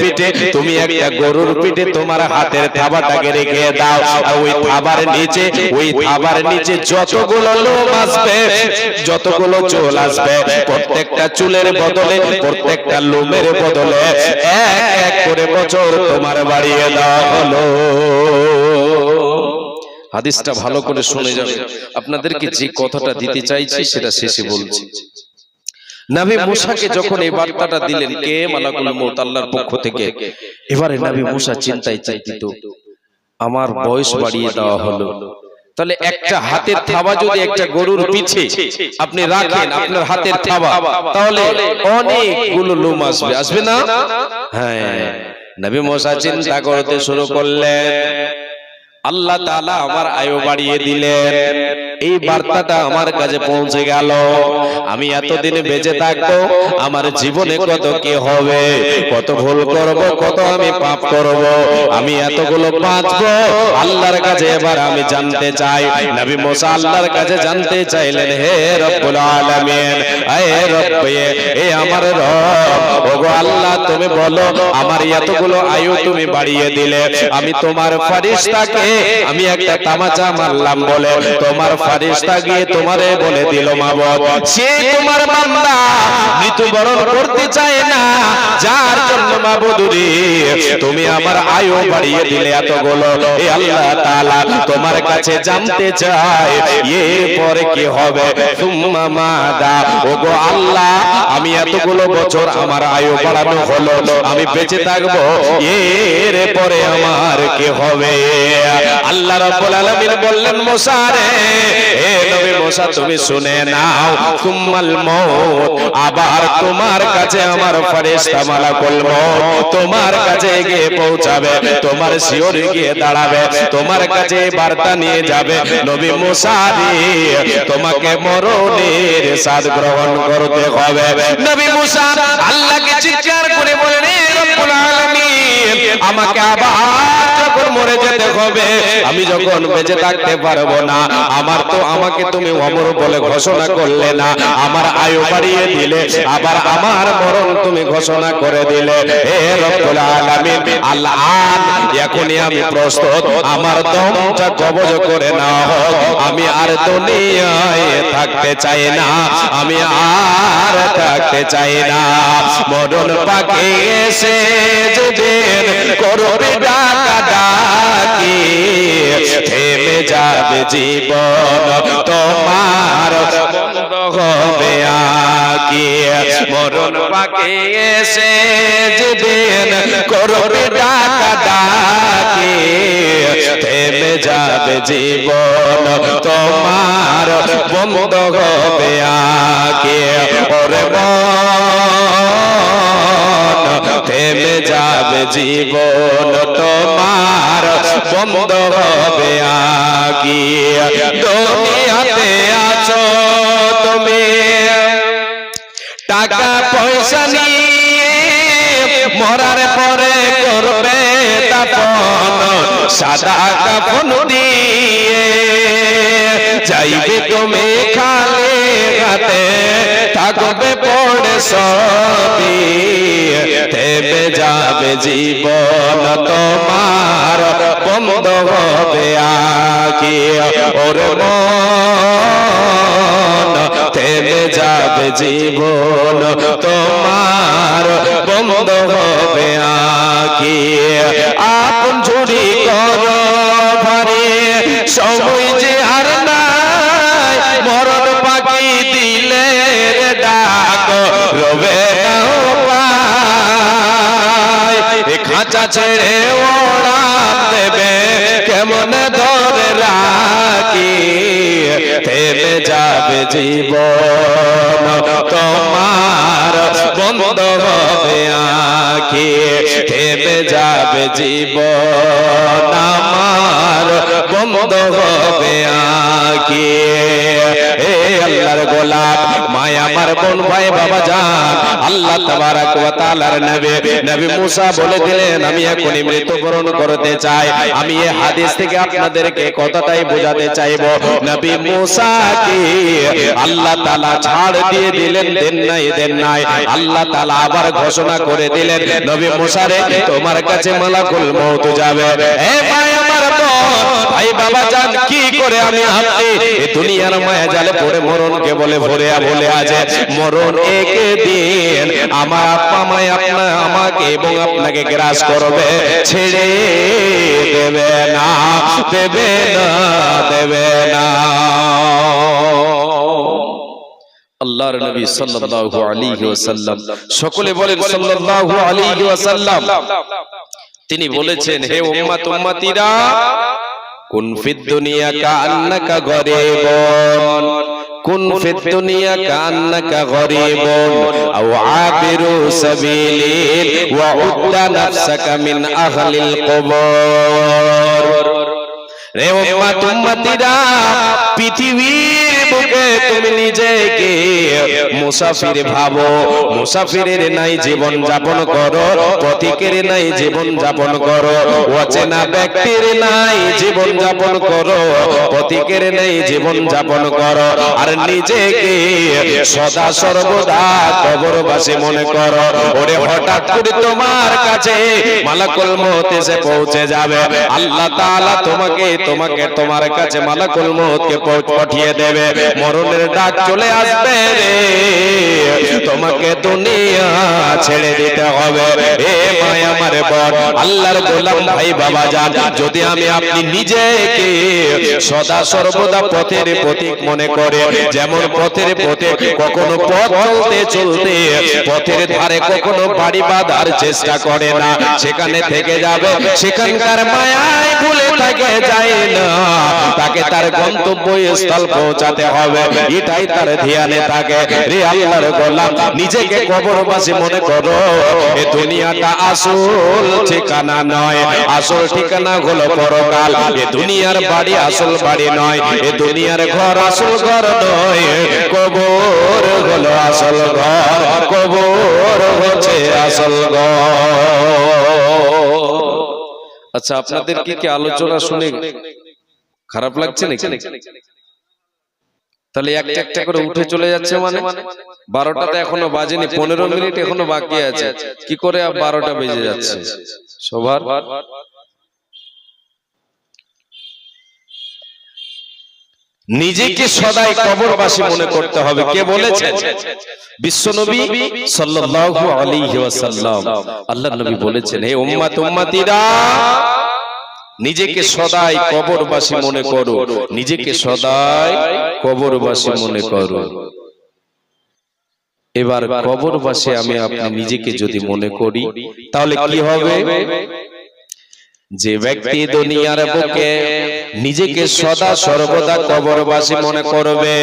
পিঠে তুমি একটা গরুর পিঠে তোমার হাতের থাবাটাকে রেখে দাও। আর ওই থাবার নিচে ওই থাবার নিচে যতগুলো লোম আসবে যতগুলো চুল আসবে প্রত্যেকটা চুলের বদলে প্রত্যেকটা লোমের বদলে এক এক করে বছর তোমার বাড়িয়ে হলো। হাদিসটা ভালো করে শুনে যাবে। আপনাদেরকে যে কথাটা দিতে চাইছি সেটা শেষে বলছি। নবী মুসাকে যখন এই বার্তাটা দিলেন কে মালাকুল মউত আল্লাহর পক্ষ থেকে? এবারে নবী মুসা চিন্তায় চাইতিত আমার বয়স বাড়িয়ে দেওয়া হলো। তাহলে একটা হাতের থাবা যদি একটা গরুর পিছে আপনি রাখেন আপনার হাতের থাবা তাহলে অনেকগুলো লোম আসবে। আসবে না? হ্যাঁ। নবী মুসা চিন্তা করতে শুরু করলেন। আল্লাহ তাআলা আমার আয়ু বাড়িয়ে দিলেন। এই বার্তাটা আমার কাছে পৌঁছে গেল। আমি এতদিন বেঁচে থাকব, আমার জীবনে কত কি হবে, কত ভুল করব, কত আমি পাপ করব, আমি এতগুলো বাঁচবো। আল্লাহর কাছে এবার আমি জানতে চাই, নবী মুসা আল্লাহর কাছে জানতে চাইলেন, হে রব্বুল আলামিন হে রব্ব, এ আমার রব। ওগো আল্লাহ, তুমি বলো, আমার এতগুলো আয়ু তুমি বাড়িয়ে দিলে। আমি তোমার ফারিস্তাকে আমি একটা তামাচা মারলাম বলে, তোমার ফারিস্তা গিয়ে তোমারে বলে দিল মাবদ, সে তোমার বান্দা মৃত্যুবরণ করতে চায় না, যার জন্য মাবুদুরি তুমি আমার আয়ু বাড়িয়ে দিলে এতগুলো। এ আল্লাহ তাআলা তোমার কাছে জানতে চাই এরপরে কি হবে? সুম্মা মাদা, ওগো আল্লাহ, আমি এতগুলো বছর আমার আয়ু বাড়ানো হলো, আমি বেঁচে থাকব এর পরে আমার কি হবে? আল্লাহ রাব্বুল আলামিন বললেন, মুসা রে হে নবী মুসা তুমি শুনে নাও। সুম্মাল মউত। আবার তোমার কাছে আমার ফেরেশতা মালাকুল মউত। তোমার কাছে গিয়ে পৌঁছাবে। তোমার শিওরে গিয়ে দাঁড়াবে। তোমার কাছে বার্তা নিয়ে যাবে। নবী মুসা তোমাকে মরণের স্বাদ গ্রহণ করতে হবে। নবী মুসা আল্লাহকে চিৎকার করে বলেন রব্বুল আলামিন আমাকে আবার যখন মরে যেতে হবে আমি যখন বেঁচে থাকতে পারব না আমার তো আমাকে তুমি অমর বলে ঘোষণা করলে না আমার আয়ু বাড়িয়ে দিলে আবার আমার মরণ তুমি ঘোষণা করে দিলে হে রব্বুল আলামিন আল্লাহ এখনই আমি প্রস্তুত আমার দমটা কবজ করে নাও আমি আর দুনিয়ায় থাকতে চাই না আমি আর থাকতে চাই না মরণ পাকে এসে যেদিন করবে ডাকা ডাকি থেমে যাবে জীবন তোমার হবে আকি মরণ পাকে এসে যেদিন করবে ডাকা ডাকি থেমে যাবে জীবন তোমার, বন্ধ হবে আকি ওরে থেমে যাবে জীবন তোমার বন্ধ হবে আকি দুনিয়াতে আছো তুমি। টাকা পয়সা নিয়ে মরার পরে করবে তাপন সাদা কাপন দিয়ে। যাইবে তুমি হাতে থাকবে পড়ে সবই, থেমে যাবে জীবন তোমার, বন্ধ হবে আকি ওর মন, থেমে যাবে জীবন তোমার, বন্ধ খাঁচা ছেড়ে ওড়ান দেবে, কেমন ধরে রাখি? থেমে যাবে জীবন, তোমার বন্ধ হবে আখি। থেমে যাবে জীবন, আমার বন্ধ হবে এ আল্লাহর গোলাপ মায় আমার বোন ভাই বাবা জান আল্লাহ তাবারাক ওয়া তাআলার নবী নবী মুসা বলে দিলেন আমি এখনই মৃত্যুবরণ করতে চাই আমি এই হাদিস থেকে আপনাদেরকে কথাটাই বোঝাতে চাইব? নবী মুসাকে আল্লাহ তাআলা ছাড় দিয়ে দিলেন দেন নাই দেন নাই আল্লাহ তাআলা আবার ঘোষণা করে দিলেন নবী মুসা রে তোমার কাছে মালাকুল মউত যাবে। এ ভাই আমার বোন ভাই বাবা জান কি করে আমি আপনি এই দুনিয়ার মায়া জালে পড়ে মরণকে বলে ভরে বলে আছে মরণ একে দিন। আমার আপা মায় আপনা আমাকে এবং আপনাকে গ্রাস করবে। ছেড়ে দেবে না দেবে না দেবে না। আল্লাহর নবী সাল্লাল্লাহু আলাইহি ওয়াসাল্লাম। সকলে বলেন সাল্লাল্লাহু আলাইহি ওয়াসাল্লাম। তিনি বলেছেন, হে উম্মাত উম্মাতিরা, কুন ফিদ দুনিয়া কান্নাকা গরিবন। কুন ফিদ দুনিয়া কান্নাকা গরীবুন আও আবিরু সাবিলিন ওয়া উদ্দা নাফসাকা মিন আহলিল কবর। রে উম্মাত উম্মতিরা পৃথিবীর তুমি নিজেকে মুসাফির ভাবো। মুসাফিরের নাই জীবন যাপন করো। পথিকের নাই জীবন যাপন করো। অচেনা ব্যক্তির নাই জীবন যাপন করো। পথিকের নাই জীবন যাপন করো। আর নিজেকে সদা সর্বদা কবরবাসী মনে করো। ওরে হঠাৎ করে তোমার কাছে মালাকুল মউত এসে পৌঁছে যাবে। আল্লাহ তাআলা তোমাকে তোমাকে, তোমার কাছে মালাকুল মউতকে পৌঁছ- পাঠিয়ে দেবে। মরণের ডাক চলে আসবে রে। তোমাকে দুনিয়া ছেড়ে দিতে হবে। এ মায় আমার আল্লাহর গোলাম ভাই বাবা জান যদি আমি আপনি নিজেকে সদা সর্বদা পথের প্রতীক মনে করে যেমন পথের পথে কখনো পথ চলতে চলতে, পথের ধারে কখনো বাড়ি বাঁধার চেষ্টা করে না, সেখানে থেকে যাবে, সেখানকার মায়ায় ভুলে থাকে যায় না, তাকে তার গন্তব্য স্থল পৌঁছাতে হবে, এটাই তার ধ্যানে থাকে। রে আল্লাহর গোলাম, নিজেকে কবরবাসী মনে করো, এ দুনিয়াটা আসল ঠিকানা নয়। আসল ঠিকানা হলো পরকাল। এ দুনিয়ার বাড়ি আসল বাড়ি নয়। এ দুনিয়ার ঘর আসল ঘর নয়। কবর হলো আসল ঘর। কবর হচ্ছে আসল ঘর। আচ্ছা আপনাদের কি কি আলোচনা শুনে খারাপ লাগছে নাকি? তাহলে একটা একটা করে উঠে চলে যাচ্ছে মানে? বারোটাতে এখনও বাজেনি পনেরো মিনিট এখনও বাকি আছে। কি করে বারোটা বেজে যাচ্ছে? সবার নিজেকে সদাই কবরবাসী মনে করতে হবে। কে বলেছেন বিশ্বনবী সাল্লাল্লাহু আলাইহি ওয়াসাল্লাম। আল্লাহর নবী বলেছেন হে উম্মাত উম্মাতিরা নিজেকে সদাই কবরবাসী মনে করো। নিজেকে সদাই কবরবাসী মনে করো। এবার কবর বাসে আমি আপনি নিজেকে যদি মনে করি তাহলে কি হবে? যে ব্যক্তি দুনিয়ার বুকে নিজেকে সদা সর্বদা কবরবাসী মনে করবে।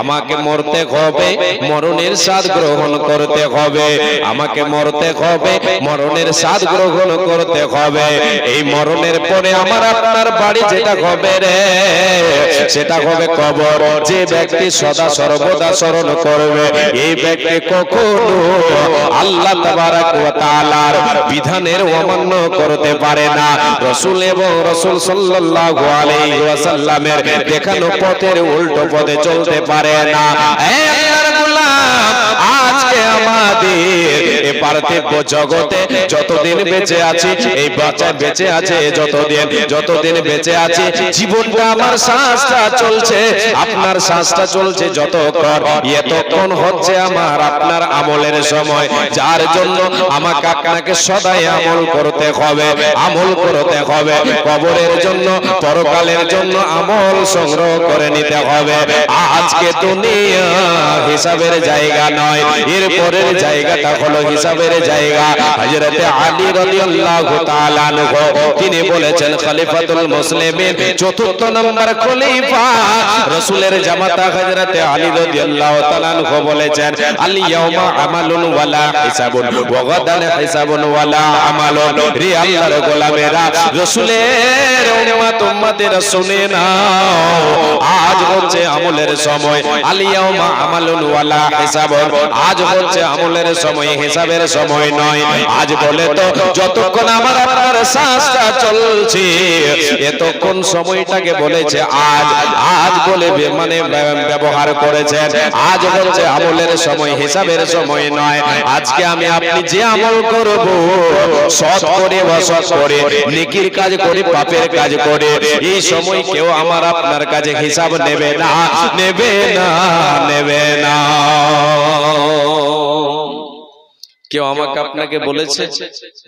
আমাকে মরতে হবে মরণের স্বাদ গ্রহণ করতে হবে। আমাকে মরতে হবে মরণের স্বাদ গ্রহণ করতে হবে। এই মরণের পরে আমার আপনার বাড়ি যেটা হবে রে সেটা হবে কবর। যে ব্যক্তি সদা সর্বদা স্মরণ করবে এই ব্যক্তি কখনো আল্লাহ তাবারাক ওয়া তাআলার বিধানের অমান্য করতে পারে না। রসুল এবং রসুল সাল্লাল্লাহু আলাইহি ওয়াসাল্লামের দেখানো পথের উল্টো পথে চলতে পারে না। হে আল্লাহর গোলাম! আজকে আমাদের। এ পার্থিব জগতে যতদিন বেঁচে আছি, এই বাচ্চা বেঁচে আছে যতদিন যতদিন বেঁচে আছি। জীবনটা আমার শ্বাসটা চলছে, আপনার শ্বাসটা চলছে যত কর এতক্ষণ হচ্ছে আমার, আপনার আমলের সময়। যার জন্য আমাকে আপনাকে সদাই আমল করতে হবে, আমল করতে হবে। কবরের জন্য, পরকালের জন্য আমল সংগ্রহ করে নিতে হবে। আজকে দুনিয়া হিসাবের জায়গা নয়, এর এরপরের জায়গাটা হলো হিসাবের জায়গা। হযরতে আলী রাদিয়াল্লাহু তাআলা আনহু তিনি বলেছেন খলিফাতুল মুসলিমিন চতুর্থ নম্বর খলিফা। রাসূলের জামাতা হযরতে আলী রাদিয়াল্লাহু তাআলা আনহু বলেছেন আল ইয়াউমা আমালুন ওয়ালা হিসাবুন ওয়া গাদান হিসাবুন ওয়ালা আমালুন। রে আল্লাহর গোলামেরা রাসূলের উম্মত উম্মতেরা শুনে নাও আজ হচ্ছে আমলের সময়। আল ইয়াউমা আমালুন ওয়ালা হিসাবুন। আজ হচ্ছে আমলের সময়, হিসাবের সময় নয়। আজ বলে তো, যতক্ষণ আমার আপনার শ্বাসটা চলছে, এতক্ষণ সময়টাকে বলেছে আজ। আজ বলে মানে ব্যবহার করেছেন আজ বলছে আমলের সময়, হিসাবের সময় নয়। আজকে আমি আপনি যে আমল করব, সৎ করে, অসৎ করে, নেকির কাজ করে, পাপের কাজ করে, এই সময় কেউ আমার আপনার কাছে হিসাব নেবে না নেবে না নেবে না। কেউ আমাকে আপনাকে বলেছে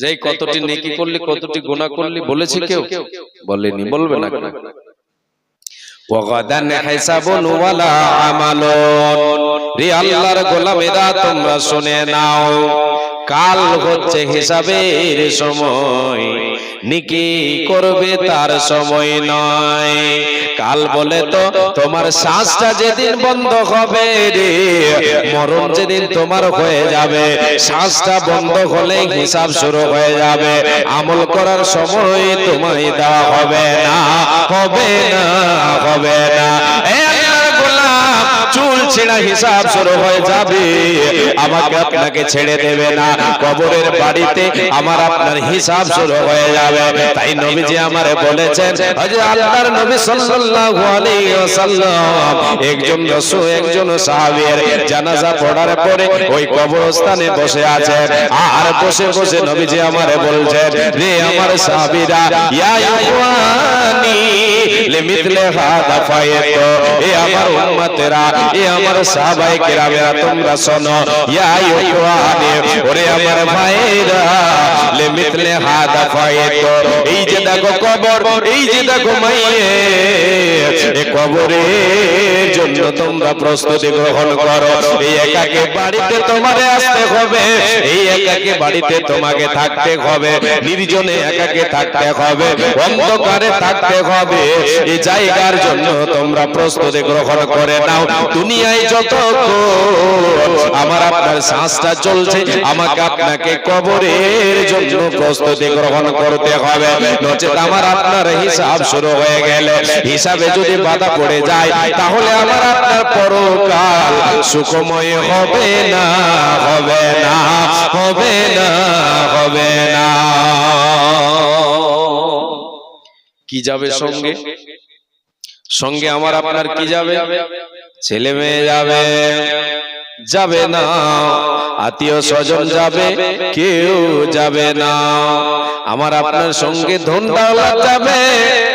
যে কতটি নেকি করলি, কতটি গোনা করলি, বলেছে কেউ? বলেনি, বলবে না কেন রে আল্লাহর গোলামেরা, তোমরা শুনে নাও। কাল হচ্ছে হিসাবের সময়। নিকি করবে তার সময় নয়। কাল বলে তো তোমার শ্বাসটা যেদিন বন্ধ হবে রে, মরণ যেদিন তোমার হয়ে যাবে, শ্বাসটা বন্ধ হলে হিসাব শুরু হয়ে যাবে। আমল করার সময় তোমায় দেওয়া হবে না হবে না হবে না। চুল ছেঁড়া হিসাব শুরু হয়ে যাবে। আমাকে আপনাকে ছেড়ে দেবে না। কবরের বাড়িতে আমার আপনার হিসাব শুরু হয়ে যাবে। তাই নবীজি আমারে বলেছেন আল্লাহর নবী সাল্লাল্লাহু আলাইহি ওয়াসাল্লাম। একজন রাসূল একজন সাহাবীর জানাজা পড়ার পরে ওই কবরস্থানে বসে আছেন। আর বসে বসে নবীজি আমারে বলছেন রে আমার সাহাবীরা ইয়া ইখওয়ানি লিমিথলে হাদা ফায়াত এ আমার উম্মতেরা এ আমার সাহাবায়ে কেরামেরা তোমরা শোনো। ইয়া ইখওয়ানি ওরে আমার ভাইরা। লিমিথলে হাদা ফায়াত এই যে দেখো কবর, এই যে দেখো মাইয়ে, এ কবরের জন্য তোমরা প্রস্তুতি গ্রহণ করো। এই একাকে বাড়িতে তোমারে আসতে হবে, এই একাকে বাড়িতে তোমাকে থাকতে হবে, নির্জনে একাকে থাকতে হবে, অন্ধকারে থাকতে হবে। এই জায়গার জন্য তোমরা প্রস্তুতি গ্রহণ করে নাও। দুনিয়ায় যত আমার আপনার শ্বাসটা চলছে, আমাকে আপনাকে কবরের জন্য প্রস্তুতি গ্রহণ করতে হবে। নচেত আমার আপনার হিসাব শুরু হয়ে গেলে। হিসাবে যদি বাধা পড়ে যায়, তাহলে আমার আপনার পরকাল সুখময় হবে না হবে না হবে না হবে না। কি যাবে সঙ্গে? সঙ্গে আমার আপনার কি যাবে? ছেলে মেয়ে যাবে। যাবে না আত্মীয় স্বজন যাবে কেউ যাবে না। আমার আপনার সঙ্গে ধন যাবে।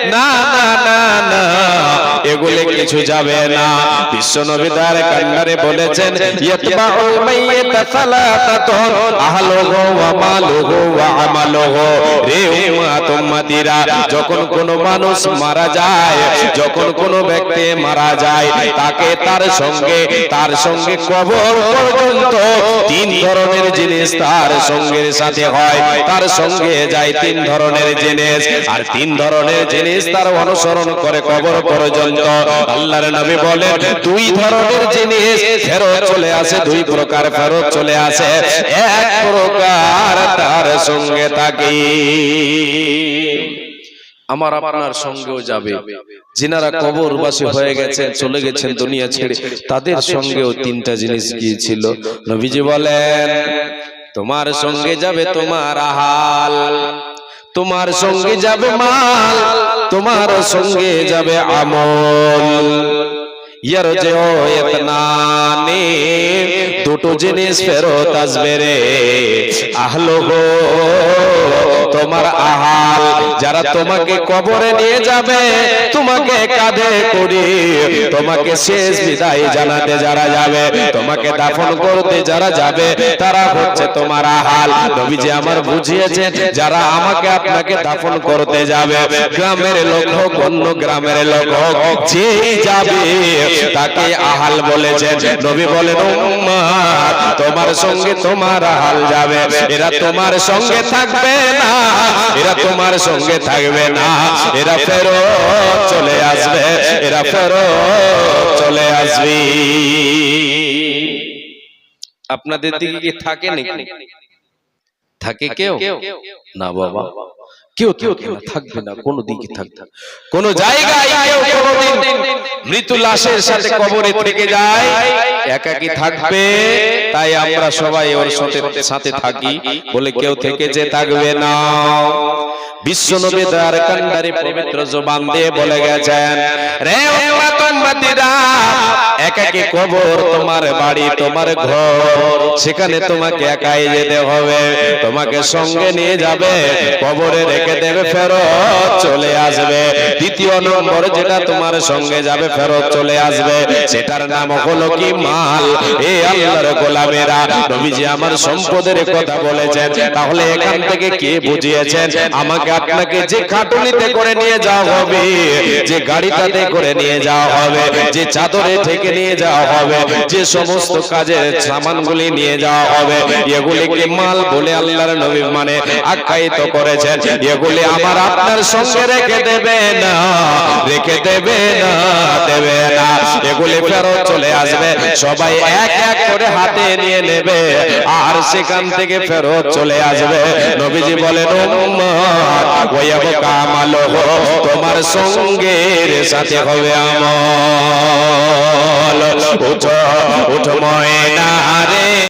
না। না না না। এগুলো কিছু যাবে না। বিশ্ব নবী তার কান্নারে বলেছেন ইয়াতবাউল মাইয়াত সালাতাতুন আহলুহু ওয়া মালুহু ওয়া আমালুহু। রে উম্মাত উম্মতিরা যখন কোন মানুষ মারা যায় যখন কোন ব্যক্তি মারা যায় তাকে তার সঙ্গে তার সঙ্গে কবর পর্যন্ত তিন ধরনের জিনিস তার সঙ্গের সাথে হয়। তার সঙ্গে যায় তিন ধরনের জিনিস আর তিন ধরনের জিনিস তার অনুসরণ করে কবর পর্যন্ত আল্লাহর বলেন, দুই ধরনের জিনিস ফেরত চলে আসে আমার আপনার সঙ্গেও যাবে। যিনারা কবরবাসী হয়ে চলে গেছেন দুনিয়া ছেড়ে, তাদের সঙ্গেও তিনটা জিনিস গিয়েছিল নবীজি বলেন, তোমার সঙ্গে যাবে তোমার আহাল, তোমার সঙ্গে যাবে মাল। তোমার সঙ্গে যাবে আমল। দুটো জিনিস ফেরত আসবে রে। আহলো তোমার আহাল যারা তোমাকে কবরে নিয়ে যাবে তোমাকে কাঁধে করে তোমাকে শেষ বিদায় জানাতে যারা যাবে তোমাকে দাফন করতে যারা যাবে তারা হচ্ছে তোমার আহাল নবীজি আমার বুঝিয়েছে যারা আমাকে আপনাকে দাফন করতে যাবে গ্রামের লোক হোক অন্য গ্রামের লোক হোক যে যাবে তাকে আহাল বলেছেন। নবী বলেন তোমার সঙ্গে তোমার আহাল যাবে এরা তোমার সঙ্গে থাকবে না। এরা তোমার সঙ্গে থাকবে না। এরা ফেরত চলে আসবে। এরা ফেরত চলে আসবে। আপনাদের দিকে কি থাকে নাকি? থাকে কেউ? না বাবা। কেউ থাকে না থাকবে না কোনো দিকে থাকবে? কোন জায়গায় কেউ কোনোদিন মৃত্যু লাশের সাথে কবরে থেকে যায়। একাকি থাকবে তাই আমরা সবাই ওর সাথে সাথে থাকি বলে কেউ থেকে যে থাকবে না। বিশ্বনবী দয়ার কান্ডারি পবিত্র জবান দিয়ে বলে গেছেন রে উম্মত উম্মতিরা একাকি কবর তোমার বাড়ি তোমার ঘর সেখানে তোমাকে একাই যেতে হবে তোমাকে সঙ্গে নিয়ে যাবে কবরে রেখে দেবে ফেরত চলে আসবে। দ্বিতীয় নম্বর যেটা তোমার সঙ্গে যাবে ফেরত চলে আসবে। সেটার নাম হলো কি মাল এ আল্লাহর গোলামেরা নবীজি আমার সম্পদের কথা বলেছেন। তাহলে এখান থেকে কে বুঝিয়েছেন? আমাকে আপনাকে যে খাটুনিতে করে নিয়ে যাওয়া হবে যে গাড়িটাতে করে নিয়ে যাওয়া হবে যে চাদরে থেকে নিয়ে যাওয়া হবে যে সমস্ত কাজের সামানগুলি নিয়ে যাওয়া হবে এগুলিকে মাল বলে আল্লাহর নবী মানে আখ্যায়িত করেছেন। এগুলি আমার আপনার সঙ্গে রেখে দেবে না। রেখে দেবে না দেবে না। এগুলি ফেরত চলে আসবে সবাই এক এক করে হাতে নিয়ে নেবে আর সেখান থেকে ফেরত চলে আসবে। নবীজি বলেন তোমার সঙ্গের সাথে হবে আমল। উঠো উঠো ময়না রে